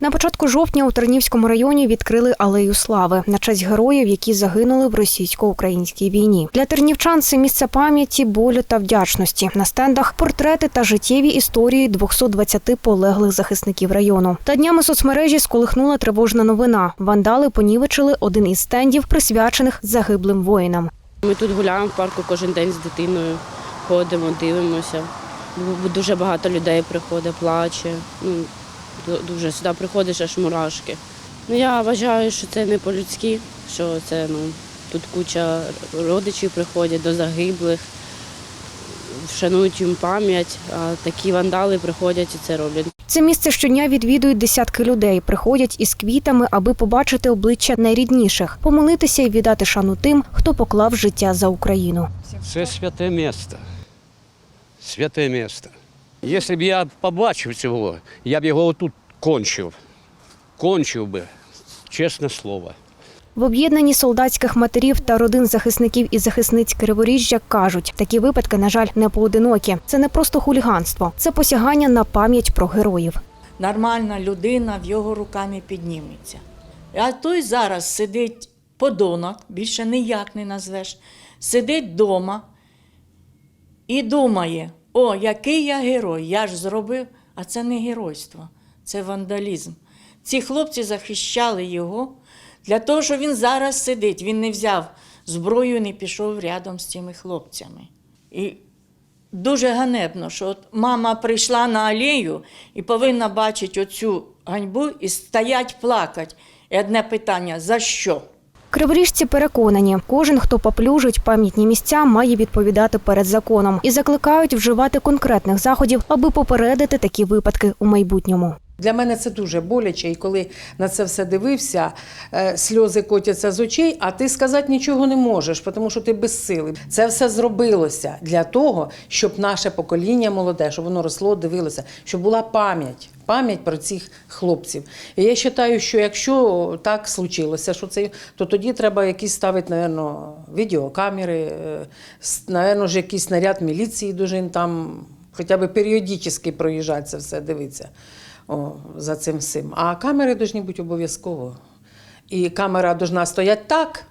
На початку жовтня у Тернівському районі відкрили алею слави на честь героїв, які загинули в російсько-українській війні. Для тернівчан це місце пам'яті, болю та вдячності. На стендах портрети та життєві історії 220 полеглих захисників району. Та днями соцмережі сколихнула тривожна новина. Вандали понівечили один із стендів, присвячених загиблим воїнам. Ми тут гуляємо в парку кожен день з дитиною, ходимо, дивимося. Дуже багато людей приходить, плаче. Ду- дуже сюди приходиш аж мурашки. Ну, я вважаю, що це не по-людськи, що це ну, тут куча родичів приходять до загиблих, вшанують їм пам'ять, а такі вандали приходять і це роблять. Це місце щодня відвідують десятки людей. Приходять із квітами, аби побачити обличчя найрідніших, помолитися і віддати шану тим, хто поклав життя за Україну. Це святе місто. Святе місто. Якщо б я побачив цього, я б його отут кончив. Кончив би, чесне слово. В об'єднанні солдатських матерів та родин захисників і захисниць Криворіжжя кажуть, такі випадки, на жаль, не поодинокі. Це не просто хуліганство, це посягання на пам'ять про героїв. нормальна людина в його руками підніметься. А той зараз сидить подонок, більше ніяк не назвеш, сидить вдома і думає: о, який я герой, я ж зробив. А це не геройство, це вандалізм. Ці хлопці захищали його для того, що він зараз сидить. Він не взяв зброю і не пішов рядом з цими хлопцями. І Дуже ганебно, що от мама прийшла на алею і повинна бачити оцю ганьбу і стоять плакати. І одне питання: за що? Криворіжці переконані, кожен, хто поплюжить пам'ятні місця, має відповідати перед законом і закликають вживати конкретних заходів, аби попередити такі випадки у майбутньому. Для мене це дуже боляче, і коли на це все дивився, е, сльози котяться з очей, а ти сказати нічого не можеш, тому що ти безсилий. Це все зробилося для того, щоб наше покоління молоде, щоб воно росло, дивилося, щоб була пам'ять. Пам'ять про цих хлопців. І я вважаю, що якщо так случилося, що це, то тоді треба якісь ставити, напевно, відеокамери, е, напевно, якийсь наряд міліції дуже там хоча б періодично проїжджати це все, дивитися о, за цим всім. А камери повинні бути обов'язково. І камера повинна стояти так,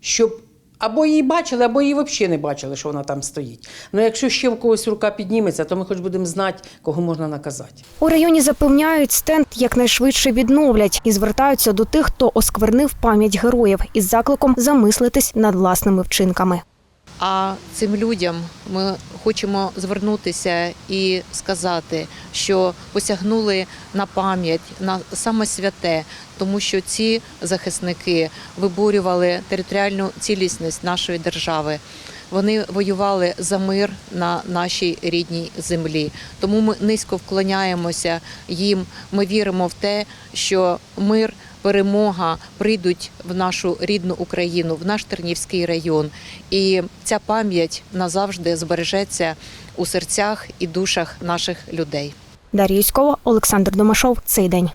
щоб або її бачили, або її взагалі не бачили, що вона там стоїть. Ну якщо ще в когось рука підніметься, то ми хоч будемо знати, кого можна наказати. У районі запевняють, стенд якнайшвидше відновлять і звертаються до тих, хто осквернив пам'ять героїв із закликом замислитись над власними вчинками. А цим людям ми хочемо звернутися і сказати, що посягнули на пам'ять на саме святе, тому що ці захисники виборювали територіальну цілісність нашої держави. Вони воювали за мир на нашій рідній землі. Тому ми низько вклоняємося їм. Ми віримо в те, що мир, перемога прийдуть в нашу рідну Україну, в наш Тернівський район. І ця пам'ять назавжди збережеться у серцях і душах наших людей. Дар'я Юськова, Олександр Домашов. Цей день.